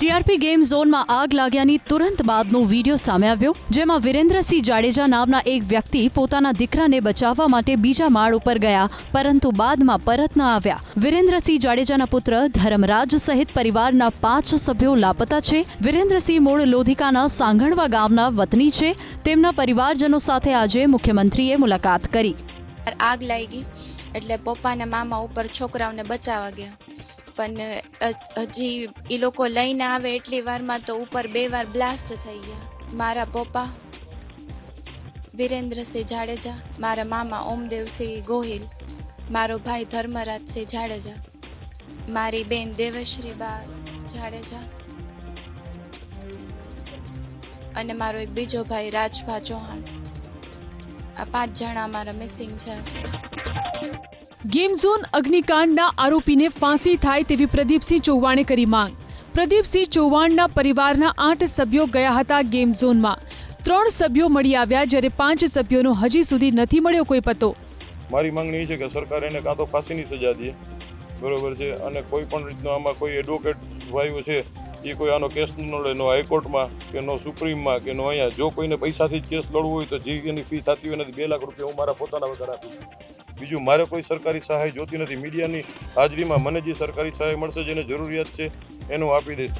TRP game ઝોનમાં આગ લાગ્યાની તુરંત બાદનો વીડિયો સામે આવ્યો, જેમાં વિરેન્દ્રસિંહ જાડેજા નામના એક વ્યક્તિ પોતાના દીકરાને બચાવવા માટે બીજા માળ ઉપર ગયા, પરંતુ બાદમાં પરત ન આવ્યા. વિરેન્દ્રસિંહ જાડેજાના પુત્ર ધર્મરાજ સહિત પરિવારના પાંચ સભ્યો લાપતા છે. વિરેન્દ્રસિંહ મૂળ લોધિકાના સાંગણવા ગામના વતની છે. તેમના પરિવારજનો સાથે આજે મુખ્યમંત્રીએ મુલાકાત કરી. આગ લાગી એટલે પપ્પાના મામા ઉપર છોકરાઓને બચાવવા ગયા. પણ હજી એ લોકો લઈને આવે એટલી વારમાં તો ઉપર બે વાર બ્લાસ્ટ થઈ ગયા. મારા પપ્પા, વિરેન્દ્રસિંહ જાડેજા, મારા મામા ઓમદેવસિંહ ગોહિલ, મારો ભાઈ ધર્મરાજસિંહ જાડેજા, મારી બેન દેવશ્રી બા જાડેજા અને મારો એક બીજો ભાઈ રાજભા ચૌહાણ. આ પાંચ જણા મારા મિસિંગ છે. ગેમ ઝોન અગ્નિકાંડના આરોપીને ફાંસી થાય તેવી પ્રદીપસિંહ ચૌહાણે કરી માંગ. પ્રદીપસિંહ ચૌહાણના પરિવારના આઠ સભ્યો ગયા હતા ગેમ ઝોનમાં. ત્રણ સભ્યો મળી આવ્યા જ્યારે પાંચ સભ્યોનો હજી સુધી નથી મળ્યો કોઈ પતો. મારી માંગણી છે કે સરકાર એને કાં તો ફાંસીની સજા દે. બરોબર છે? અને કોઈ પણ રીતનો આમાં કોઈ એડવોકેટ ભાઈઓ છે, એ કોઈ આનો કેસ ન લડે નો હાઈકોર્ટમાં કે નો સુપ્રીમમાં કે નો અહીંયા. જો કોઈને પૈસાથી કેસ લડવું હોય તો જે એની ફી થતી હોય એનાથી બે લાખ રૂપિયા હું મારા પોતાના વગર આપીશ બીજું મારે કોઈ સરકારી સહાય જોતી નથી. મીડિયાની હાજરીમાં મને જે સરકારી સહાય મળશે જેને જરૂરિયાત છે, એનું આપી દઈશ.